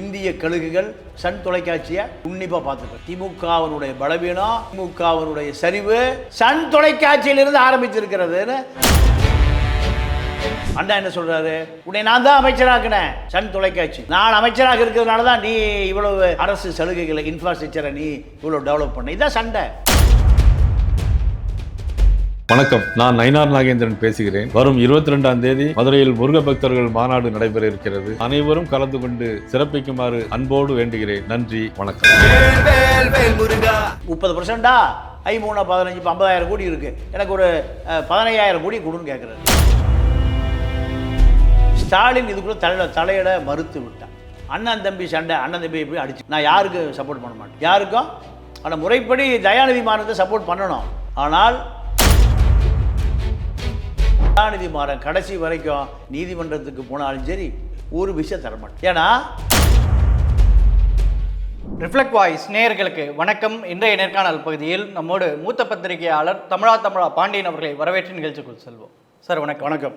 இந்திய கழுகுகள் சன் தொலைக்காட்சியை உன்னிப்பாக பார்த்துட்டு திமுகவனுடைய பலவீனம் திமுகவனுடைய சரிவு சன் தொலைக்காட்சியிலிருந்து ஆரம்பிச்சிருக்கிறதுன்னு அண்ணா என்ன சொல்றாரு? உன்னை நான் தான் அமைச்சராக்குனேன். சன் தொலைக்காட்சி. நான் அமைச்சராக இருக்கிறதுனால தான் நீ இவ்வளவு அரசு சலுகைகளை இன்ஃப்ராஸ்ட்ரக்சரை நீ இவ்வளவு டெவலப் பண்ண. இதான் சண்டை. வணக்கம். நான் நயினார் நாகேந்திரன் பேசுகிறேன். வரும் இருபத்தி ரெண்டாம் தேதி மதுரையில் முருக பக்தர்கள் மாநாடு நடைபெற இருக்கிறது அனைவரும் கலந்து கொண்டு சிறப்பிக்குமாறு அன்போடு வேண்டுகிறேன். நன்றி வணக்கம். முப்பது பர்சன்டா ஐ மூணா பதினஞ்சு இப்போ ஐம்பதாயிரம் கோடி இருக்கு. எனக்கு ஒரு பதினையாயிரம் கோடி கொடுன்னு கேட்குறாரு ஸ்டாலின் இதுக்குள்ள தலை தலையிட மறுத்து விட்டான். அண்ணன் தம்பி சண்டை அண்ணன் தம்பி எப்படி அடிச்சு நான் யாருக்கு சப்போர்ட் பண்ண மாட்டேன்? யாருக்கும்? ஆனால் முறைப்படி தயாநிதி மாநிலத்தை சப்போர்ட் பண்ணணும். ஆனால் தயாநிதி மாறன் கடைசி வரைக்கும் நீதிமன்றத்துக்கு போனாலும் சரி ஒரு விஷயம் தர மாட்டேன். ஏன்னா ரிஃப்ளெக்ட் வாய்ஸ் நேயர்களுக்கு வணக்கம். இன்றைய நேர்காணல் பகுதியில் நம்மோடு மூத்த பத்திரிகையாளர் தமிழா தமிழா பாண்டியன் அவர்களை வரவேற்று நிகழ்ச்சிக்குள் செல்வோம். சார் வணக்கம். வணக்கம்.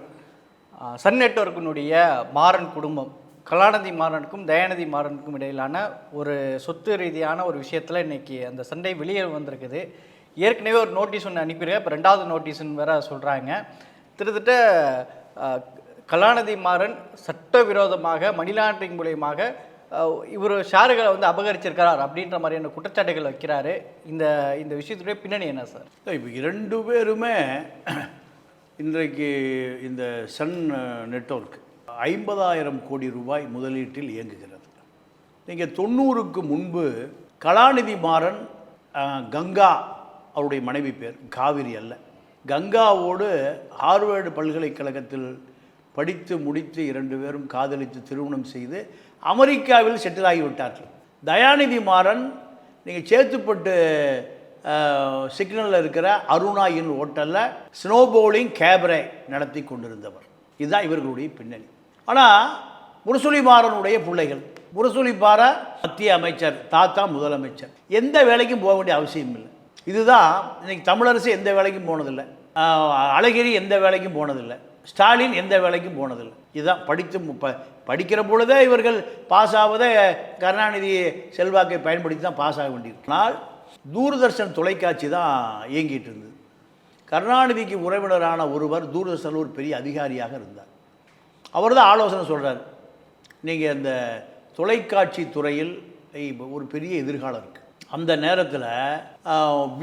சன் நெட்வொர்க்கினுடைய மாறன் குடும்பம் கலாநிதி மாறனுக்கும் தயாநிதி மாறனுக்கும் இடையிலான ஒரு சொத்து ரீதியான ஒரு விஷயத்தில் இன்னைக்கு அந்த சண்டை வெளியே வந்திருக்குது. ஏற்கனவே ஒரு நோட்டீஸ் ஒன்று அனுப்பியிருக்க இப்போ ரெண்டாவது நோட்டீஸ்னு வேற சொல்கிறாங்க கிட்டத்தட்ட கலாநிதி மாறன் சட்டவிரோதமாக மணி லாண்டரிங் மூலியமாக இவர் ஷேர்களை வந்து அபகரிச்சிருக்கிறார் அப்படின்ற மாதிரியான குற்றச்சாட்டுகள் வைக்கிறாரு. இந்த இந்த விஷயத்துடைய பின்னணி என்ன சார்? இப்போ இரண்டு பேருமே இன்றைக்கு இந்த சன் நெட்வொர்க் ஐம்பதாயிரம் கோடி ரூபாய் முதலீட்டில் இயங்குகிறது. நீங்கள் தொண்ணூறுக்கு முன்பு கலாநிதி மாறன் கங்கா அவருடைய மனைவி பேர் காவிரி அல்ல. கங்காவோடு ஹார்வர்டு பல்கலைக்கழகத்தில் படித்து முடித்து இரண்டு பேரும் காதலித்து திருமணம் செய்து அமெரிக்காவில் செட்டில் ஆகிவிட்டார்கள். தயாநிதி மாறன் நீங்கள் சேத்துப்பட்டு சிக்னலில் இருக்கிற அருணா இன் ஹோட்டலில் ஸ்னோ போலிங் கேபரே நடத்தி கொண்டிருந்தவர். இதுதான் இவர்களுடைய பின்னணி. ஆனால் முரசொலிமாறனுடைய பிள்ளைகள் முரசொலிப்பார மத்திய அமைச்சர் தாத்தா முதலமைச்சர் எந்த வேலைக்கும் போக வேண்டிய அவசியம் இல்லை இதுதான் இன்னைக்கு தமிழரசு எந்த வேலைக்கும் போனதில்லை. அழகிரி எந்த வேலைக்கும் போனதில்லை. ஸ்டாலின் எந்த வேலைக்கும் போனதில்லை. இதுதான் படித்து ப படிக்கிற பொழுதே இவர்கள் பாஸ் ஆவதே கருணாநிதி செல்வாக்கை பயன்படுத்தி தான் பாஸ் ஆக வேண்டியிருக்கு. ஆனால் தூர்தர்ஷன் தொலைக்காட்சி தான் இயங்கிட்டு இருந்தது. கருணாநிதிக்கு உறவினரான ஒருவர் தூர்தர்ஷனில் ஒரு பெரிய அதிகாரியாக இருந்தார். அவர் தான் ஆலோசனை சொல்கிறார் நீங்கள் இந்த தொலைக்காட்சி துறையில் ஒரு பெரிய எதிர்காலம் இருக்குது அந்த நேரத்தில்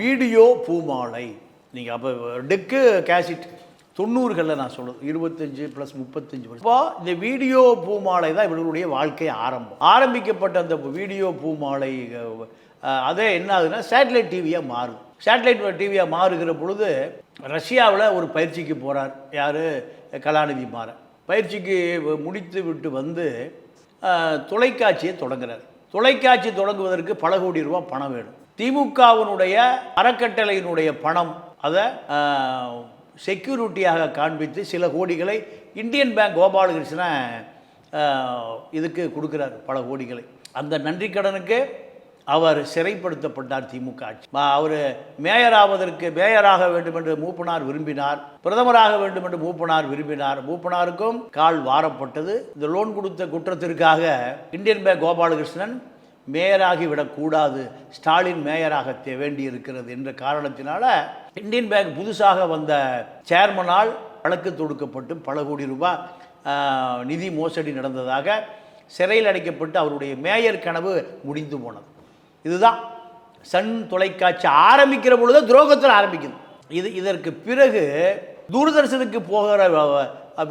வீடியோ பூமாலை. நீங்கள் அப்போ டெக்கு கேசிட் தொண்ணூறுகளில் நான் சொல்லுது இருபத்தஞ்சு ப்ளஸ் முப்பத்தஞ்சு இப்போ இந்த வீடியோ பூமாலை தான் இவர்களுடைய வாழ்க்கை ஆரம்பம். ஆரம்பிக்கப்பட்ட அந்த வீடியோ பூமாலை அதே என்ன ஆகுதுன்னா சேட்டலைட் டிவியாக மாறுது சேட்டலைட் டிவியாக மாறுகிற பொழுது ரஷ்யாவில் ஒரு பயிற்சிக்கு போகிறார் யார்? கலாநிதி மாறன். பயிற்சிக்கு முடித்து விட்டு வந்து தொலைக்காட்சியை தொடங்குறார். தொலைக்காட்சி தொடங்குவதற்கு பல கோடி ரூபா பணம் வேணும். திமுகவினுடைய அறக்கட்டளையினுடைய பணம் அதை செக்யூரிட்டியாக காண்பித்து சில கோடிகளை இந்தியன் பேங்க் கோபாலகிருஷ்ணன் இதுக்கு கொடுக்குறார் பல கோடிகளை. அந்த நன்றி கடனுக்கு அவர் சிறைப்படுத்தப்பட்டார் திமுக ஆட்சி. அவர் மேயர் ஆவதற்கு மேயராக வேண்டும் என்று மூப்பனார் விரும்பினார் பிரதமராக வேண்டும் என்று மூப்பனார் விரும்பினார். மூப்பனாருக்கும் கால் வாரப்பட்டது. இந்த லோன் கொடுத்த குற்றத்திற்காக இந்தியன் பேங்க் கோபாலகிருஷ்ணன் மேயராகி விடக்கூடாது ஸ்டாலின் மேயராக தே- வேண்டியிருக்கிறது என்ற காரணத்தினால இந்தியன் பேங்க் புதுசாக வந்த சேர்மனால் வழக்கு தொடுக்கப்பட்டு பல கோடி ரூபாய் நிதி மோசடி நடந்ததாக சிறையில் அடைக்கப்பட்டு அவருடைய மேயர் கனவு முடிந்து போனது. இதுதான். சன் தொலைக்காட்சி ஆரம்பிக்கிற பொழுது துரோகத்தில் ஆரம்பிக்குது. இது இதற்கு பிறகு தூர்தர்ஷனுக்கு போகிற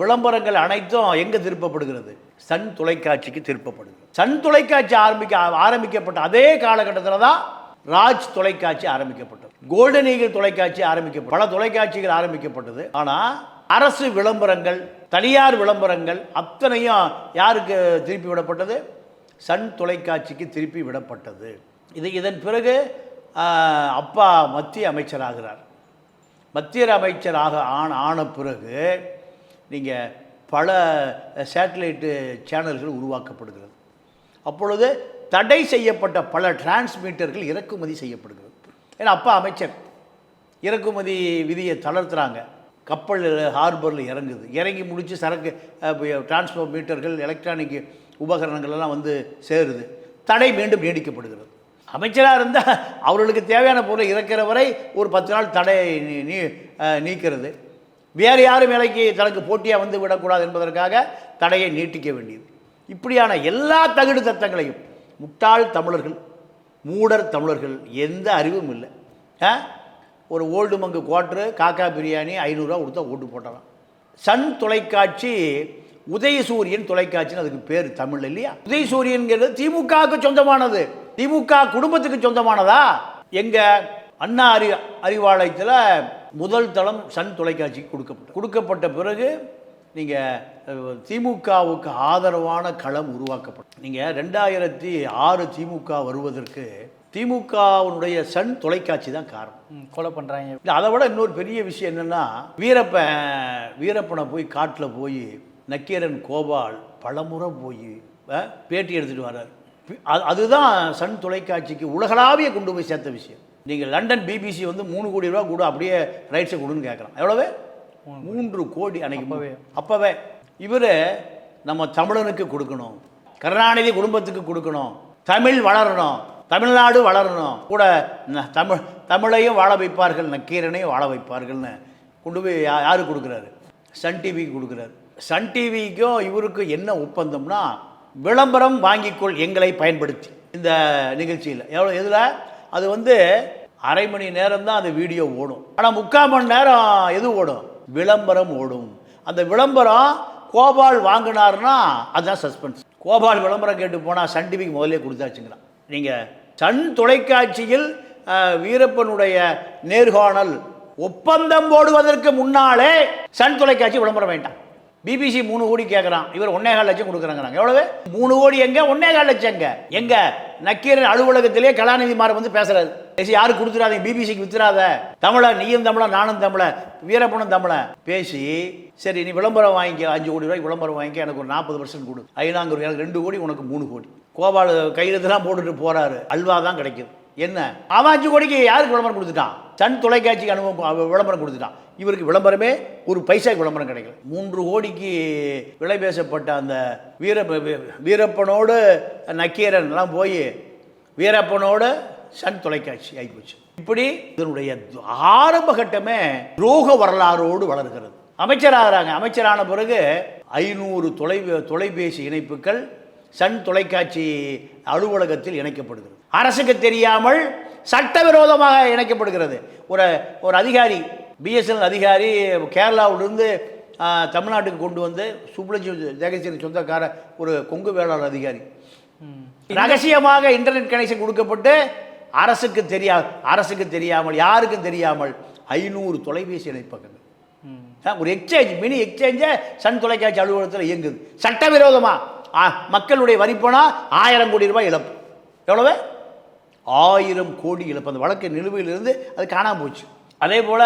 விளம்பரங்கள் அனைத்தும் எங்கே திருப்பப்படுகிறது? சன் தொலைக்காட்சிக்கு திருப்பப்படுது. சன் தொலைக்காட்சி ஆரம்பிக்க ஆரம்பிக்கப்பட்ட அதே காலகட்டத்தில் தான் ராஜ் தொலைக்காட்சி ஆரம்பிக்கப்பட்டது. கோல்டன் ஈகிள் தொலைக்காட்சி ஆரம்பிக்கப்பட்டது. பல தொலைக்காட்சிகள் ஆரம்பிக்கப்பட்டது. ஆனால் அரசு விளம்பரங்கள் தனியார் விளம்பரங்கள் அத்தனையும் யாருக்கு திருப்பி விடப்பட்டது? சன் தொலைக்காட்சிக்கு திருப்பி விடப்பட்டது. இது இதன் பிறகு அப்பா மத்திய அமைச்சராகிறார். மத்திய அமைச்சராக ஆன ஆன பிறகு நீங்கள் பல சேட்டலைட்டு சேனல்கள் உருவாக்கப்படுகிறது. அப்பொழுது தடை செய்யப்பட்ட பல டிரான்ஸ்மீட்டர்கள் இறக்குமதி செய்யப்படுகிறது. ஏன்னா அப்பா அமைச்சர் இறக்குமதி விதியை தளர்த்துறாங்க. கப்பல் ஹார்பரில் இறங்குது. இறங்கி முடித்து சரக்கு டிரான்ஸ்போர்ட் மீட்டர்கள் எலக்ட்ரானிக் உபகரணங்கள் எல்லாம் வந்து சேருது. தடை மீண்டும் நீடிக்கப்படுகிறது. அமைச்சராக இருந்தால் அவர்களுக்கு தேவையான பொருளை இறக்கிற வரை ஒரு பத்து நாள் தடை நீ நீக்கிறது. வேறு யாரும் வேலைக்கு தனக்கு போட்டியாக வந்து விடக்கூடாது என்பதற்காக தடையை நீட்டிக்க வேண்டியது. இப்படியான எல்லா தகுடு தத்தங்களையும் முட்டாள் தமிழர்கள் மூடர் தமிழர்கள் எந்த அறிவும் இல்லை. ஆ? ஒரு ஓல்டு மங்கு குவாட்ரு காக்கா பிரியாணி ஐநூறுரூவா கொடுத்தா ஓட்டு போட்டாராம் சன் தொலைக்காட்சி உதயசூரியன் தொலைக்காட்சின்னு அதுக்கு பேர் தமிழ் இல்லையா? உதயசூரியன்கிறது திமுகவுக்கு சொந்தமானது. திமுக குடும்பத்துக்கு சொந்தமானதா? எங்க அண்ணா அறி அறிவாலயத்தில் முதல் தளம் சன் தொலைக்காட்சிக்கு கொடுக்கப்பட்டது கொடுக்கப்பட்ட பிறகு நீங்கள் திமுகவுக்கு ஆதரவான களம் உருவாக்கப்படும். நீங்கள் ரெண்டாயிரத்தி ஆறு திமுக வருவதற்கு திமுகவினுடைய சன் தொலைக்காட்சி தான் காரணம். கொலை பண்ணுறாங்க இல்லை அதை விட இன்னொரு பெரிய விஷயம் என்னென்னா வீரப்பன் வீரப்பனை போய் காட்டில் போய் நக்கீரன் கோபால் பலமுறை போய் பேட்டி எடுத்துகிட்டு வர்றார். அதுதான் சன் தொலைக்காட்சிக்கு உலகளாவிய கொண்டு போய் சேர்த்த விஷயம். நீங்கள் லண்டன் பிபிசி வந்து மூணு கோடி ரூபா கூட அப்படியே ரைட்ஸை கொடுன்னு கேட்குறான் எவ்வளவு? மூன்று கோடி அன்னைக்கு அப்பவே. இவர் நம்ம தமிழனுக்கு கொடுக்கணும். கருணாநிதி குடும்பத்துக்கு கொடுக்கணும். தமிழ் வளரணும். தமிழ்நாடு வளரணும். கூட தமிழ் தமிழையும் வாழ வைப்பார்கள் நக்கீரனையும் வாழ வைப்பார்கள்னு கொண்டு போய் யா யாரு கொடுக்குறாரு? சன் டிவிக்கு கொடுக்குறாரு. சன் டிவிக்கும் இவருக்கும் என்ன ஒப்பந்தம்னா விளம்பரம் வாங்கிக்கொள் எங்களை பயன்படுத்தி. இந்த நிகழ்ச்சியில். எவ்வளோ எதில்? அது வந்து அரை மணி நேரம் தான் அந்த வீடியோ ஓடும். ஆனால் முக்கால் மணி நேரம் எது ஓடும்? விளம்பரம் ஓடும். அந்த விளம்பரம் கோபால் வாங்கினார்னா அதுதான் சஸ்பென்ஸ். கோபால் விளம்பரம் கேட்டு போனால் சன் டிவிக்கு முதல்ல கொடுத்தாச்சுங்கிறான் நீங்கள் சன் தொலைக்காட்சியில் வீரப்பனுடைய நேர்காணல் ஒப்பந்தம் போடுவதற்கு முன்னாலே சன் தொலைக்காட்சி விளம்பரம் வேண்டாம் பிபிசி மூணு கோடி கேட்குறான் இவர் ஒன்னேகால் லட்சம் கொடுக்குறாங்கிறாங்க. எவ்வளவு? மூணு கோடி எங்க? ஒன்னேகால் லட்சம் எங்க? எங்க? நக்கீரன் அலுவலகத்திலே கலாநிதி மாற வந்து பேசுறாரு. பேசி யாரு கொடுத்துறாதீங்க. பிபிசிக்கு வித்துறாத. தமிழ நீயும் தமிழ நானும் தமிழ வீரப்பனும் தமிழ. பேசி சரி நீ விளம்பரம் வாங்கிக்க. அஞ்சு கோடி ரூபாய் விளம்பரம் வாங்கிக்க. எனக்கு ஒரு நாற்பது பர்சன்ட் கொடு. ஐநாங்க எனக்கு ரெண்டு கோடி உனக்கு மூணு கோடி. கோபால் கையெழுத்துலாம் போட்டுட்டு போறாரு. அல்வா தான் கிடைக்குது. என்ன? அவன் அஞ்சு கோடிக்கு யாருக்கு விளம்பரம் கொடுத்துட்டான்? சன் தொலைக்காட்சிக்கு அனுபவம் விளம்பரம் கொடுத்துட்டான். இவருக்கு விளம்பரமே ஒரு பைசாக்கு விளம்பரம் கிடைக்கல. மூன்று கோடிக்கு விலை பேசப்பட்ட அந்த வீர வீரப்பனோடு நக்கீரன்லாம் போய் வீரப்பனோடு சன் தொலைக்காட்சி ஆகிப்போச்சு இப்படி இதனுடைய ஆரம்ப கட்டமே துரோக வரலாறோடு வளர்கிறது. அமைச்சராகிறாங்க. அமைச்சரான பிறகு ஐநூறு தொலை தொலைபேசி இணைப்புகள் சன் தொலைக்காட்சி அலுவலகத்தில் இணைக்கப்படுகிறது. அரசுக்கு தெரியாமல் சட்டவிரோதமாக இணைக்கப்படுகிறது. ஒரு ஒரு அதிகாரி பிஎஸ்என்எல் அதிகாரி கேரளாவிலிருந்து தமிழ்நாட்டுக்கு கொண்டு வந்து சுப்லஜி ஜெகசீரன் சொந்தக்கார ஒரு கொங்கு வேளாளர் அதிகாரி. ரகசியமாக இன்டர்நெட் கனெக்ஷன் கொடுக்கப்பட்டு அரசுக்கு தெரியா அரசுக்கு தெரியாமல் யாருக்கும் தெரியாமல் ஐநூறு தொலைபேசி இணைப்பகங்கள் ஒரு எக்ஸ்சேஞ்ச் மினி எக்ஸ்சேஞ்சை சன் தொலைக்காட்சி அலுவலகத்தில் இயங்குது. சட்டவிரோதமாக மக்களுடைய வரிப்பணம் ஆயிரம் கோடி ரூபாய் இழப்பு. எவ்வளவு? ஆயிரம் கோடி இழப்பு. அந்த வழக்கு நிலுவையிலிருந்து அது காணாமல் போச்சு. அதே போல்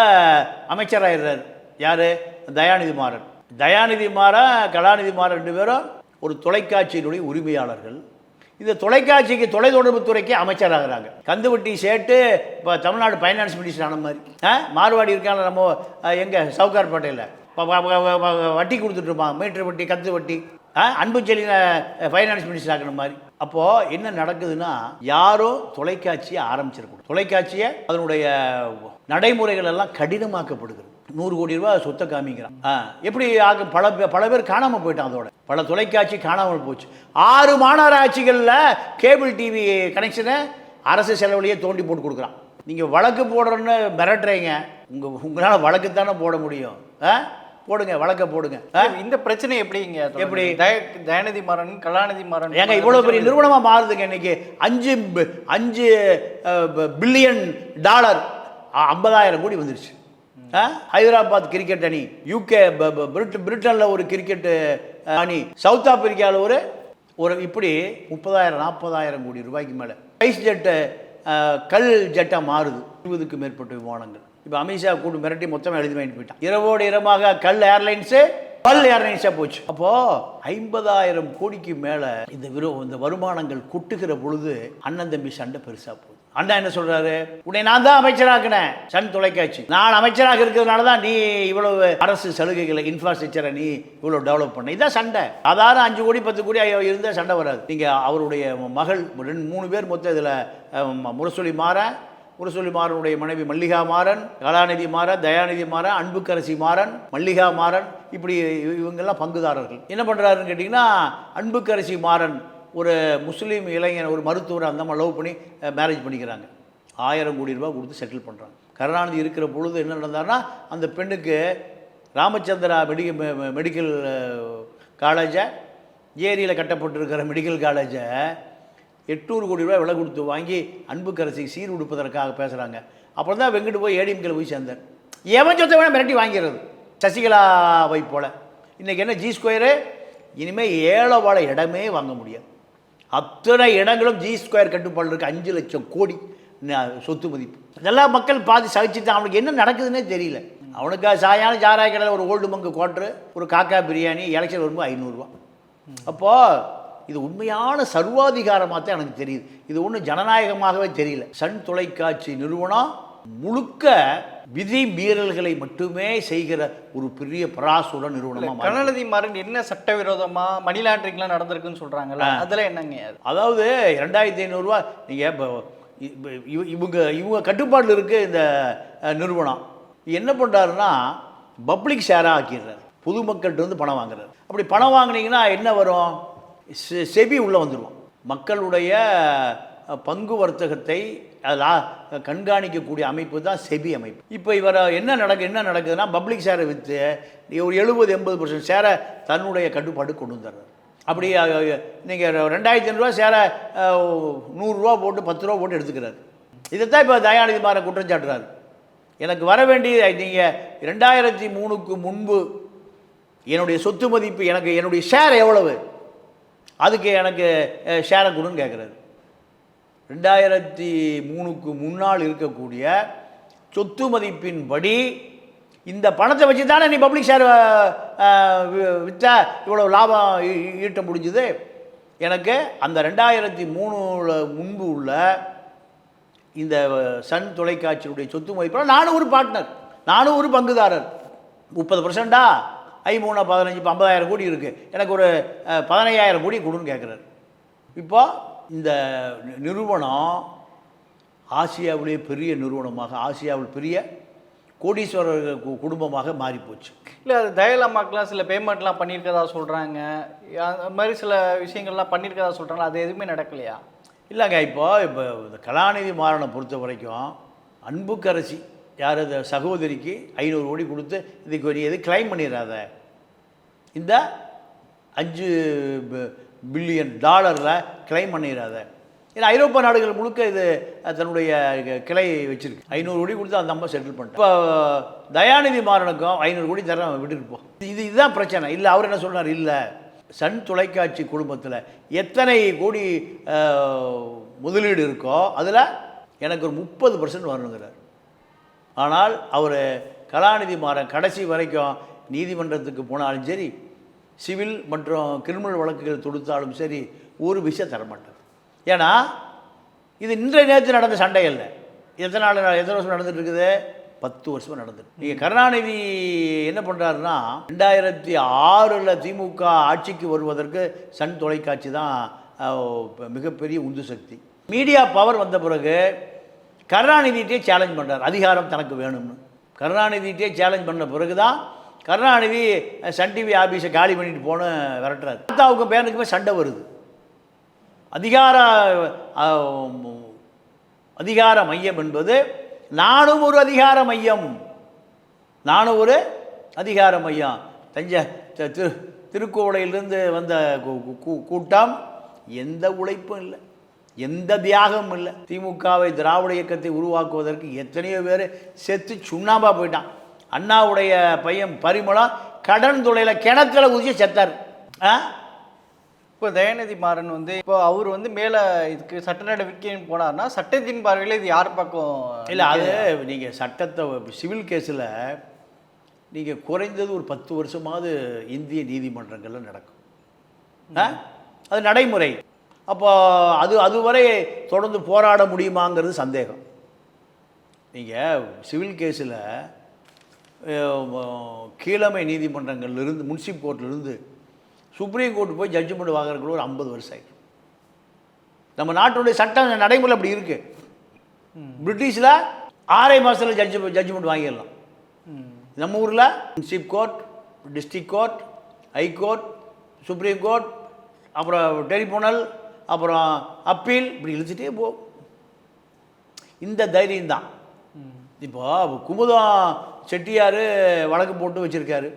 அமைச்சராகிறார் யார்? தயாநிதி மாறன். தயாநிதி மாறன் கலாநிதி மாறன் ரெண்டு பேரும் ஒரு தொலைக்காட்சியினுடைய உரிமையாளர்கள். இந்த தொலைக்காட்சிக்கு தொலைத்தொடர்பு துறைக்கு அமைச்சராகிறாங்க. கந்துவட்டி சேட்டு இப்போ தமிழ்நாடு ஃபைனான்ஸ் மினிஸ்டர் ஆன மாதிரி. ஆ மார்வாடி இருக்காங்க நம்ம எங்கே சவுகார்பேட்டையில் வட்டி கொடுத்துட்ருப்பான் மீட்டர் வட்டி கத்து வட்டி. அன்பு செல்லின ஃபைனான்ஸ் மினிஸ்டர் ஆகிற மாதிரி. அப்போது என்ன நடக்குதுன்னா யாரோ தொலைக்காட்சியை ஆரம்பிச்சிருக்கணும். தொலைக்காட்சியை அதனுடைய நடைமுறைகள் எல்லாம் கடினமாக்கப்படுகிறது. நூறு கோடி ரூபாய் சொத்தை காமிக்கிறான். ஆ எப்படி ஆக பல பல பேர் காணாமல் போயிட்டான் அதோட. பல தொலைக்காட்சி காணாமல் போச்சு. ஆறு மாநகராட்சிகளில் கேபிள் டிவி கனெக்ஷனை அரசு செலவுலையே தோண்டி போட்டு கொடுக்குறான். நீங்கள் வழக்கு போடுறோன்னு மிரட்டுறீங்க. உங்கள் உங்களால் வழக்கு தானே போட முடியும். ஆ? போடுங்க வழக்க போடுங்க? இந்த பிரச்சனை எப்படிங்க? எப்படி? தய- தயாநிதி மாறன் கலாநிதி மாறன் ஏங்க இவ்வளோ பெரிய நிறுவனமாக மாறுதுங்க இன்னைக்கு. அஞ்சு அஞ்சு பில்லியன் டாலர் ஐம்பதாயிரம் கோடி வந்துருச்சு? ஹைதராபாத் கிரிக்கெட் அணி யூகே பிரிட்டனில் ஒரு கிரிக்கெட் அணி சவுத் ஆப்பிரிக்காவில் ஒரு ஒரு இப்படி முப்பதாயிரம் நாற்பதாயிரம் கோடி ரூபாய்க்கு மேலே. ஸ்பைஸ் ஜெட்டு கல் ஜெட்டாக மாறுது. இருபதுக்கு மேற்பட்ட விமானங்கள். இப்போ அமித்ஷா கூட்டு மிரட்டி மொத்தமாக எழுதி வாங்கிட்டு போயிட்டான். இரவோடு இரமாக கல் ஏர்லைன்ஸு பல் ஏர்லைன்ஸாக போச்சு. அப்போது ஐம்பதாயிரம் கோடிக்கு மேலே இந்த விரோ இந்த வருமானங்கள் கொட்டுகிற பொழுது அண்ணன் தம்பி சண்டை பெருசாக போகுது. அண்ணா என்ன சொல்றாரு? உன்னை நான் தான் அமைச்சராக்குனேன். சன் தொலைக்காட்சி. நான் அமைச்சராக இருக்கிறதுனால தான் நீ இவ்வளவு அரசு சலுகைகளை இன்ஃப்ராஸ்ட்ரக்சரை நீ இவ்வளவு டெவலப் பண்ண. இதான் சண்டை. சாதாரண அஞ்சு கோடி பத்து கோடி இருந்தால் சண்டை வராது. நீங்க அவருடைய மகள் ரெண்டு மூணு பேர் மொத்தம் இதில் முரசொலி மாற முரசொலி மாறனுடைய மனைவி மல்லிகா மாறன் கலாநிதி மாறன் தயாநிதி மாறன் அன்புக்கரசி மாறன் மல்லிகா மாறன் இப்படி இவ- இவங்கெல்லாம் பங்குதாரர்கள். என்ன பண்ணுறாருன்னு கேட்டிங்கன்னா அன்புக்கரசி மாறன் ஒரு முஸ்லீம் இளைஞன் ஒரு மருத்துவர் அந்த மாதிரி லவ் பண்ணி மேரேஜ் பண்ணிக்கிறாங்க. ஆயிரம் கோடி ரூபாய் கொடுத்து செட்டில் பண்ணுறாங்க கருணாநிதி இருக்கிற பொழுது என்ன நடந்தாருன்னா அந்த பெண்ணுக்கு ராமச்சந்திரா மெடிக்க மெடிக்கல் காலேஜை ஏரியில் கட்டப்பட்டிருக்கிற மெடிக்கல் காலேஜை எட்நூறு கோடி ரூபாய் விலை கொடுத்து வாங்கி அன்புக்கரசி சீர் உடுப்பதற்காக பேசுகிறாங்க அப்புறம் தான் வெங்கிட்டு போய் ஏடிஎம்கில் போய் சேர்ந்தார். எவன் சொத்தை வேணால் மிரட்டி வாங்கிறது. சசிகலாவை போல். இன்றைக்கி என்ன ஜி ஸ்கொயரு இனிமேல் ஏழவாழ இடமே வாங்க முடியாது. அத்தனை இடங்களும் ஜி ஸ்கொயர் கட்டுப்பாடு இருக்குது அஞ்சு லட்சம் கோடி சொத்து மதிப்பு. இதெல்லாம் மக்கள் பாதி சகிச்சுட்டு அவனுக்கு என்ன நடக்குதுன்னே தெரியல. அவனுக்கு சாயான ஜாராய கடையில் ஒரு ஓல்டு மங்கு குவாட்ரு ஒரு காக்கா பிரியாணி எலெக்ஷன் வரும்போது ஐநூறுரூவா அப்போது இது உண்மையான சர்வாதிகாரமாக தான் எனக்கு தெரியுது. இது ஒன்றும் ஜனநாயகமாகவே தெரியல. சன் தொலைக்காட்சி நிறுவனம் முழுக்க விதி மீறல்களை மட்டுமே செய்கிற ஒரு பெரிய பராசுர நிறுவனமாக கருணாநிதி மாறன் என்ன சட்டவிரோதமா மணி லாண்டரிங்லாம் நடந்திருக்குன்னு சொல்றாங்கல்ல அதெல்லாம் என்னங்க அது? அதாவது ரெண்டாயிரத்தி ஐநூறுரூவா நீங்கள் இப்போ இப்ப இவ- இவங்க இவங்க கட்டுப்பாட்டில் இருக்க இந்த நிறுவனம் என்ன பண்ணுறாருன்னா பப்ளிக் ஷேராக ஆக்கிடுறாரு. பொதுமக்கள்கிட்ட வந்து பணம் வாங்குறாரு. அப்படி பணம் வாங்குனீங்கன்னா என்ன வரும்? செபி உள்ளே வந்துடுவோம் மக்களுடைய பங்கு வர்த்தகத்தை கண்காணிக்கக்கூடிய அமைப்பு தான் செபி அமைப்பு. இப்போ இவர் என்ன நடக்கு என்ன நடக்குதுன்னா பப்ளிக் ஷேரை விற்று ஒரு எழுபது எண்பது பர்சன்ட் ஷேரை தன்னுடைய கட்டுப்பாடு கொண்டு வந்துடுறாரு. அப்படி நீங்கள் ரெண்டாயிரத்தி ஐநூறுரூவா சேர நூறுரூவா போட்டு பத்து ரூபா போட்டு எடுத்துக்கிறாரு. இதைத்தான் இப்போ தயாநிதி மாற குற்றம் சாட்டுறாரு. எனக்கு வர வேண்டிய நீங்கள் ரெண்டாயிரத்தி மூணுக்கு முன்பு என்னுடைய சொத்து மதிப்பு எனக்கு என்னுடைய ஷேர் எவ்வளவு? அதுக்கு எனக்கு ஷேரை கொடுன்னு கேட்குறாரு ரெண்டாயிரத்தி மூணுக்கு முன்னால் இருக்கக்கூடிய சொத்து மதிப்பின்படி இந்த பணத்தை வச்சு தானே நீ பப்ளிக் ஷேர் விற்றா இவ்வளோ லாபம் ஈட்ட முடிஞ்சுது? எனக்கு அந்த ரெண்டாயிரத்தி மூணுல முன்பு உள்ள இந்த சன் தொலைக்காட்சியுடைய சொத்து மதிப்பில் நானும் ஒரு பார்ட்னர் நானும் ஒரு பங்குதாரர். முப்பது பர்சண்டா ஐ மூணு பதினஞ்சு இப்போ ஐம்பதாயிரம் கோடி இருக்குது எனக்கு ஒரு பதினையாயிரம் கோடி கொடுன்னு கேட்குறாரு இப்போ இந்த நிறுவனம் ஆசியாவிலே பெரிய நிறுவனமாக ஆசியாவில் பெரிய கோடீஸ்வரர் குடும்பமாக மாறிப்போச்சு. இல்லை அது தயலம்மாக்கெலாம் சில பேமெண்ட்லாம் பண்ணியிருக்கதா சொல்கிறாங்க அந்த மாதிரி சில விஷயங்கள்லாம் பண்ணியிருக்கதா சொல்கிறாங்க அது எதுவுமே நடக்கலையா? இல்லைங்க இப்போ இப்போ இந்த கலாநிதி மாறனை பொறுத்த வரைக்கும் அன்புக்கரசி. யார் இந்த சகோதரிக்கு ஐநூறு கோடி கொடுத்து இதுக்கு ஒரு இது கிளைம் பண்ணிடாத இந்த அஞ்சு பில்லியன் டாலரில் கிளைம் பண்ணிடாத ஏன்னா ஐரோப்பா நாடுகள் முழுக்க இது தன்னுடைய க- கிளை வச்சிருக்கு. ஐநூறு கோடி கொடுத்து அந்த அம்மா செட்டில் பண்ணிட்டு இப்போ தயாநிதி மாறனுக்கும் ஐநூறு கோடி தர விட்டுருப்போம் இது இதுதான் பிரச்சனை. இல்லை அவர் என்ன சொல்கிறார் இல்லை சன் தொலைக்காட்சி குடும்பத்தில் எத்தனை கோடி முதலீடு இருக்கோ அதில் எனக்கு ஒரு முப்பது பர்சன்ட் வரணுங்கிறார். ஆனால் அவர் கலாநிதி மாறன் கடைசி வரைக்கும் நீதிமன்றத்துக்கு போனாலும் சரி சிவில் மற்றும் கிரிமினல் வழக்குகள் தொடுத்தாலும் சரி ஒரு விஷயம் தரமாட்டார். ஏன்னா இது இன்றைய நேரத்தில் நடந்த சண்டை இல்லை எத்தனை நாள் எத்தனை வருஷம் நடந்துட்டு இருக்குது பத்து வருஷமாக நடந்துட்டு நீங்கள் கருணாநிதி என்ன பண்ணுறாருன்னா ரெண்டாயிரத்தி ஆறில் திமுக ஆட்சிக்கு வருவதற்கு சன் தொலைக்காட்சி தான் மிகப்பெரிய உந்து சக்தி. மீடியா பவர் வந்த பிறகு கருணாநிதிட்டே சேலஞ்ச் பண்ணுறார் அதிகாரம் தனக்கு வேணும்னு. கருணாநிதிட்டே சேலஞ்ச் பண்ண பிறகு தான் கருணாநிதி சன் டிவி ஆஃபீஸை காலி பண்ணிட்டு போன விரட்டுறாரு. தாத்தாவுக்கும் பேனுக்குமே சண்டை வருது. அதிகார அதிகார மையம் என்பது நானும் ஒரு அதிகார மையம். நானும் ஒரு அதிகார மையம். தஞ்சை த- திரு திருக்கோவிலையிலிருந்து வந்த கூ- கூட்டம் எந்த உழைப்பும் இல்லை. எந்த தியாகமும் இல்லை. திமுகவை திராவிட இயக்கத்தை உருவாக்குவதற்கு எத்தனையோ பேர் செத்து சுண்ணாம்பா போயிட்டான். அண்ணாவுடைய பையன் பரிமளம் கடன் துளையில் கிணத்துல ஊதி செத்தார். ஆ? இப்போ தயாநிதி மாறன் வந்து இப்போ அவர் வந்து மேலே இதுக்கு சட்ட நடவடிக்கைன்னு போனார்னா சட்டத்தின் பார்வையில் இது யார் பக்கம் இல்லை அது நீங்கள் சட்டத்தை சிவில் கேஸில் நீங்கள் குறைந்தது ஒரு பத்து வருஷமாவது இந்திய நீதிமன்றங்களில் நடக்கும். ஆ? அது நடைமுறை. அப்போ அது அதுவரை தொடர்ந்து போராட முடியுமாங்கிறது சந்தேகம். நீங்கள் சிவில் கேஸில் கீழமை நீதிமன்றங்கள்லேருந்து முன்சிப் கோர்ட்லேருந்து சுப்ரீம் கோர்ட் போய் ஜட்ஜ்மெண்ட் வாங்குறதுக்குள்ள ஒரு ஐம்பது வருஷம் ஆகிடும் நம்ம நாட்டுடைய சட்டம் நடைமுறை அப்படி இருக்குது பிரிட்டிஷில் ஆறே மாதத்தில் ஜட்ஜ் ஜட்ஜ்மெண்ட் வாங்கிடலாம். நம்ம ஊரில் munsif court district court high court supreme court அப்புறம் டெலிபோனல் அப்புறம் அப்பீல் இப்படி இழுத்துட்டே போ. இந்த தைரியம்தான். இப்போது குமுதம் செட்டியார் வழக்கு போட்டு வச்சுருக்காரு.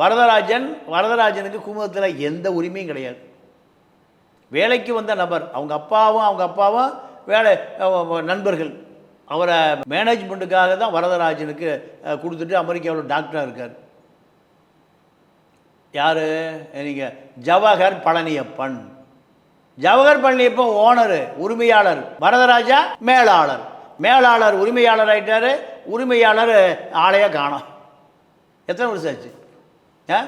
வரதராஜன் வரதராஜனுக்கு குமுதத்தில் எந்த உரிமையும் கிடையாது. வேலைக்கு வந்த நபர் அவங்க அப்பாவும் அவங்க அப்பாவும் வேலை நண்பர்கள். அவரை மேனேஜ்மெண்ட்டுக்காக தான் வரதராஜனுக்கு கொடுத்துட்டு அமெரிக்காவில் டாக்டராக இருக்கார். யார்? நீங்கள் ஜவஹர் பழனியப்பன். ஜவஹர் பழனியப்பன் ஓனரு உரிமையாளர் வரதராஜா மேலாளர். மேலாளர் உரிமையாளர் ஆயிட்டாரு உரிமையாளர் ஆளையா காணோம். எத்தனை வருஷம் ஆச்சு? ஆ?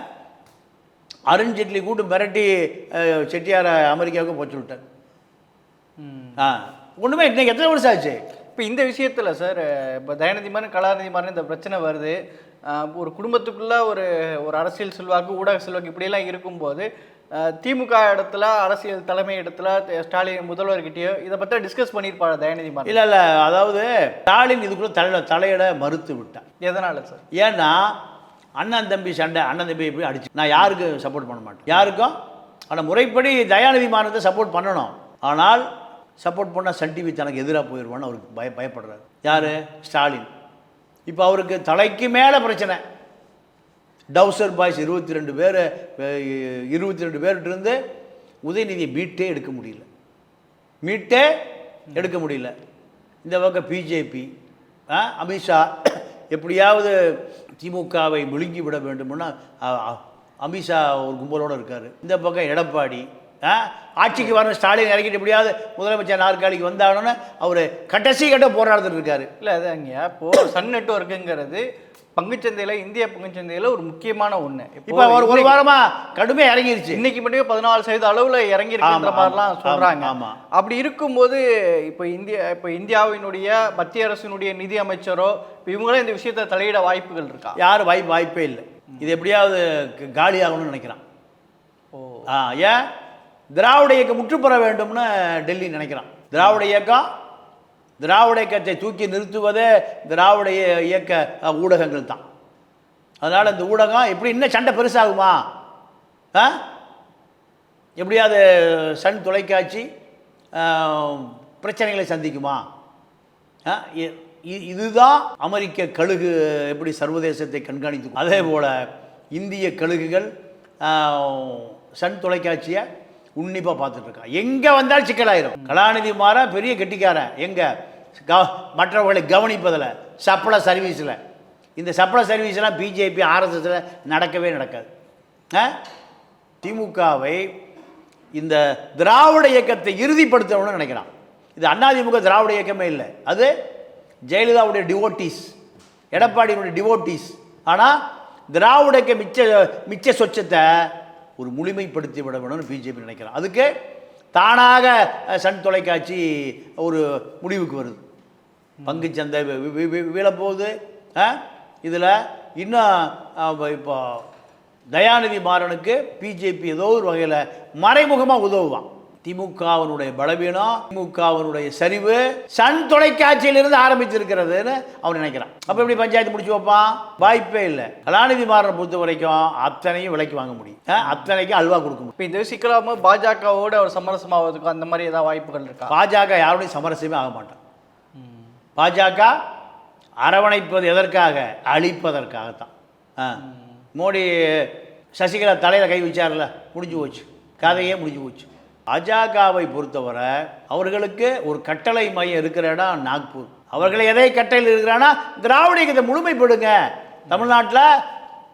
அருண் ஜேட்லி கூட்டு மிரட்டி செட்டியாரை அமெரிக்காவுக்கு போச்சு விட்டார். ஆ ஒன்றுமே இன்னைக்கு எத்தனை வருஷம் ஆச்சு? இப்போ இந்த விஷயத்தில் சார் இப்போ தயாநிதி மாறன் கலாநிதி மாறன் இந்த பிரச்சனை வருது. ஒரு குடும்பத்துக்குள்ள ஒரு ஒரு அரசியல் செல்வாக்கு ஊடக செல்வாக்கு இப்படியெல்லாம் இருக்கும்போது திமுக இடத்துல அரசியல் தலைமை இடத்துல ஸ்டாலின் முதல்வர்கிட்டயோ இதை பற்றி டிஸ்கஸ் பண்ணியிருப்பாரு தயாநிதி மாறன்? இல்லை இல்லை. அதாவது ஸ்டாலின் இதுக்குள்ளே தலை தலையிட மறுத்து விட்டான் எதனால சார்? ஏன்னா அண்ணன் தம்பி சண்டை அண்ணன் தம்பி எப்படி அடிச்சு நான் யாருக்கு சப்போர்ட் பண்ண மாட்டேன்? யாருக்கும்? ஆனால் முறைப்படி தயாநிதி மாறத்தை சப்போர்ட் பண்ணணும். ஆனால் சப்போர்ட் பண்ணால் சன் டிவி தனக்கு எதிராக போயிடுவான்னு அவருக்கு பய பயப்படுறாரு. யார்? ஸ்டாலின். இப்போ அவருக்கு தலைக்கு மேலே பிரச்சனை. டவுசர் பாய்ஸ் இருபத்தி ரெண்டு பேர் இருபத்தி ரெண்டு பேர்கிட்டருந்து உதயநிதியை மீட்டே எடுக்க முடியல. மீட்டே எடுக்க முடியல. இந்த பக்கம் பிஜேபி அமித்ஷா எப்படியாவது திமுகவை முழுங்கி விட வேண்டும்னா அமித்ஷா ஒரு கும்பலோடு இருக்கார். இந்த பக்கம் எடப்பாடி ஆட்சிக்கு வரணும் ஸ்டாலின் இறக்கிட்டு எப்படியாவது முதலமைச்சர் நாற்காலிக்கு வந்தாகணும்னு அவர் கடைசி கட்ட போராடத்தில் இருக்காரு. இல்லை அதாங்க இப்போ சன் நெட்ஒர்க்குங்கிறது பங்குச்சந்தையில் இந்திய பங்குச்சந்தையில் ஒரு முக்கியமான ஒன்று இப்போ ஒரு ஒரு வாரமா கடுமையாக இறங்கிருச்சு. இன்னைக்கு மட்டும் பதினாலு சதவீத அளவுல இறங்கி இருக்குன்ற ஆமா, மாதிரிலாம் ஆமா, சொல்றாங்க. ஆமா. அப்படி இருக்கும்போது இப்போ இந்திய இப்போ இந்தியாவினுடைய மத்திய அரசினுடைய நிதி அமைச்சரோ இப்ப இவங்களே இந்த விஷயத்தை தலையிட வாய்ப்புகள் இருக்கா? யாரும் வாய்ப்பு வாய்ப்பே இல்லை. இது எப்படியாவது க- காலி ஆகணும்னு நினைக்கிறான். ஓ. ஆ ஏன்? திராவிட இயக்கம் முற்றுப்பெற வேண்டும்னு டெல்லி நினைக்கிறான். திராவிட இயக்கம் திராவிட இயக்கத்தை தூக்கி நிறுத்துவதே திராவிட இயக்க ஊடகங்கள் தான். அதனால் இந்த ஊடகம் எப்படி இன்னும் சண்டை பெருசாகுமா? ஆ? எப்படியாவது சன் தொலைக்காட்சி பிரச்சனைகளை சந்திக்குமா? ஆ, இதுதான் அமெரிக்க கழுகு எப்படி சர்வதேசத்தை கண்காணித்து அதே போல் இந்திய கழுகுகள் சன் தொலைக்காட்சியை உன்னிப்பாக பார்த்துட்டு இருக்கான் எங்கே வந்தாலும் சிக்கலாயிரும். கலாநிதி மாற பெரிய கெட்டிக்காரன். எங்கே? க மற்றவர்களை கவனிப்பதில் சப்ளை சர்வீஸில். இந்த சப்ளை சர்வீஸ்லாம் பிஜேபி ஆர்எஸ்எஸில் நடக்கவே நடக்காது. ஆ? திமுகவை இந்த திராவிட இயக்கத்தை இறுதிப்படுத்தணும்னு நினைக்கிறான். இது அதிமுக திராவிட இயக்கமே இல்லை. அது ஜெயலலிதாவுடைய டிவோட்டீஸ் எடப்பாடியினுடைய டிவோட்டிஸ். ஆனால் திராவிடக்க மிச்ச மிச்ச சொச்சத்தை ஒரு முழுமைப்படுத்தி விட வேணும்னு பிஜேபி நினைக்கிறேன் அதுக்கே தானாக சன் தொலைக்காட்சி ஒரு முடிவுக்கு வருது. பங்கு சந்தை வீழப்போகுது. இதில் இன்னும் இப்போ தயாநிதி மாறனுக்கு பிஜேபி ஏதோ ஒரு வகையில் மறைமுகமாக உதவுவான். திமுகவனுடைய பலவீனம் திமுகவனுடைய சரிவு சன் தொலைக்காட்சியிலிருந்து ஆரம்பிச்சிருக்கிறதுன்னு அவன் நினைக்கிறான். அப்போ எப்படி பஞ்சாயத்து முடிச்சு வைப்பான் வாய்ப்பே இல்லை. கலாநிதி மாறனை பொறுத்த வரைக்கும் அத்தனையும் விலைக்கு வாங்க முடியும். அத்தனைக்கும் அல்வா கொடுக்க முடியும். இப்போ இந்த சிக்கலாம பாஜகவோட ஒரு சமரசமாவதுக்கும் அந்த மாதிரி ஏதாவது வாய்ப்புகள் இருக்கா? பாஜக யாருடையும் சமரசமே ஆக மாட்டான். பாஜக அரவணைப்பது எதற்காக? அழிப்பதற்காகத்தான். மோடி சசிகலா தலையில் கை வச்சார்ல முடிஞ்சு போச்சு. கதையே முடிஞ்சு போச்சு. பாஜகவை பொறுத்தவரை அவர்களுக்கு ஒரு கட்டளை மையம் இருக்கிற இடம் நாக்பூர். அவர்களை எதை கட்டளையில் இருக்கிறான்னா திராவிட இயக்கத்தை முழுமைப்படுங்க. தமிழ்நாட்டில்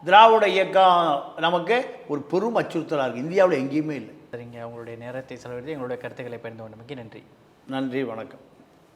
திராவிட இயக்கம் நமக்கு ஒரு பெரும் அச்சுறுத்தலாக இருக்குது இந்தியாவில் எங்கேயுமே இல்லை. சரிங்க. உங்களுடைய நேரத்தை செலவிடுத்து எங்களுடைய கருத்துக்களை பகிர்ந்து கொண்டமைக்கு நன்றி. நன்றி வணக்கம்.